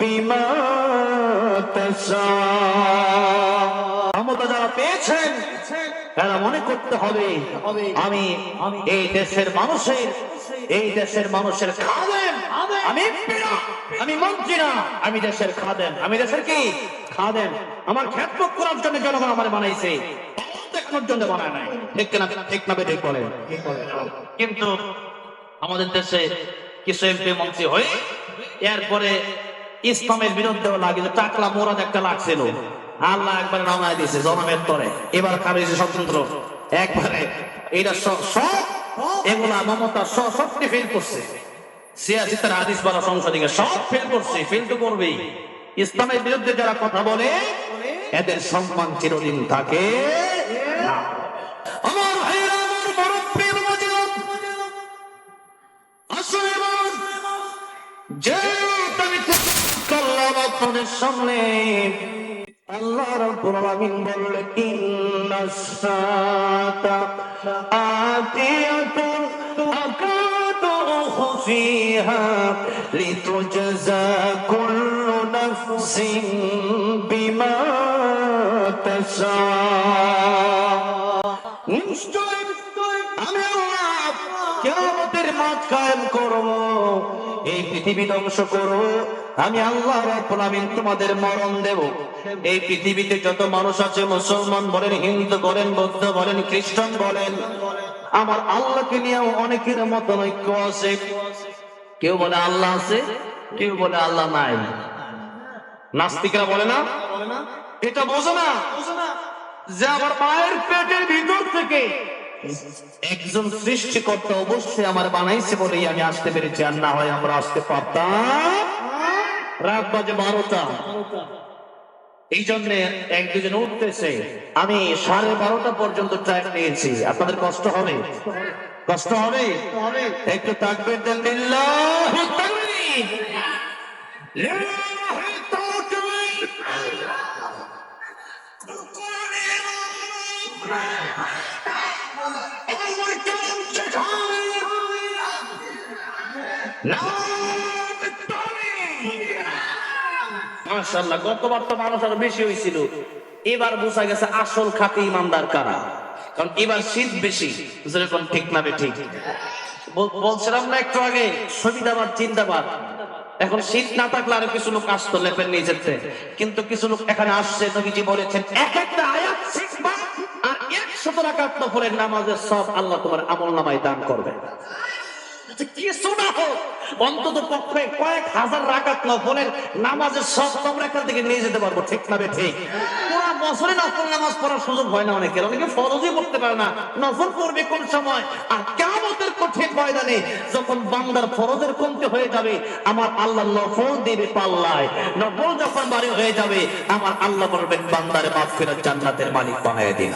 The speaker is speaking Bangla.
বিমা যারা পেয়েছেন, তারা মনে করতে হবে, আমি এই দেশের মানুষের, এই দেশের মানুষের খাদেম আমি আমি মন্ত্রী না আমি দেশের খাদেম। আমি দেশের কি? খাদেম। আমার খ্যাতমত করার জন্য জনগণ আমার বানাইছে। দেখানোর জন্য বানায় নাই। ঠিক না ঠিক না ঠিক বলে। কিন্তু আমাদের দেশে কিছু এমপি মন্ত্রী হয়ে এরপরে ইসলামের বিরুদ্ধে লাগে টাকলা মোরাদ একটা লাগছিল। আল্লাহ একবারে নামায় দিয়েছে জনমের তরে। এবার খাবেছে স্বতন্ত্র, একবারে এটা সব সব এগুলা মমতা সবটি ফেল করছে। সিয়াসি তার হাদিস সংসদিকে সব ফেল করছে ফেল তো করবেই। ইসলামের বিরুদ্ধে যারা কথা বলে, এদের সম্মান চিরদিন থাকে আল্লাহ রাব্বুল আলামিন বললেন, ইন্নাস আকাতু উখফিহা লিতুজজা কুল্লু নাফসিন বিমা তাশা নিশ্চয় আমি কিয়ামতের মাঠ কায়েম এই পৃথিবী ধ্বংস করব, আমি আল্লাহ রাব্বুল আমিন তোমাদের মরণ দেব। এই পৃথিবীতে যত মানুষ আছে, মুসলমান বলেন, হিন্দু বলেন, বৌদ্ধ বলেন, খ্রিস্টান বলেন আমার আল্লাহকে নিয়েও অনেকের মত ঐক্য আছে। কেউ বলে আল্লাহ আছে, কেউ বলে আল্লাহ নাই। নাস্তিকরা বলে না? এটা বোঝো না। যে আমার মায়ের পেটের ভিতর থেকে একজন সৃষ্টিকর্তা অবশ্যই আমার বানাইছে বলেই আমি আসতে পেরেছি, আর না হয় আমরা আসতে পারতাম। রাত বাজে বারোটা। এই জন্য এক দুজন উঠতেছে, আমি সাড়ে বারোটা পর্যন্ত ট্র্যাক নিয়েছি। আপনাদের কষ্ট হবে? কষ্ট হবে? একটু তাকবের দেন। মাশাআল্লাহ, গতবার তো মানুষ আরও বেশি হয়েছিল। এবার বোঝা গেছে আসল খাতি ইমানদার কারা। কারণ এবার শীত বেশি যেরকম ঠিক না ঠিক? বলছিলাম না একটু আগে সুবিধাবাদ চিন্তাবাদ। এখন শীত না থাকলে আরও কিছু লোক আসতো লেপের নিয়ে যেতে কিন্তু কিছু লোক এখানে আসছে, নবীজি বলেছেন এক একটা আয়াত শিখবা আর একশত রাকাত নফলের নামাজের সব আল্লাহ তোমার আমল নামায় দান করবে। অন্তত পক্ষে কয়েক হাজার রাকাত নফলের নামাজের সব তোমরা এখান থেকে নিয়ে যেতে পারব, ঠিক না ঠিক? পুরা বছরে নফল নামাজ পড়ার সুযোগ হয় না অনেকের, অনেকে ফরজই পারে না। নফল পড়বে কোন সময়? আর কেমতের কঠিন ময়দানে যখন বান্দার ফরজের কমতে হয়ে যাবে, আমার আল্লাহ নফল দেবে পাল্লায়। নফল যখন বাড়ি হয়ে যাবে, আমার আল্লাহ বলবেন, বান্দারে মাফ করে জান্নাতের মালিক বানায় দিন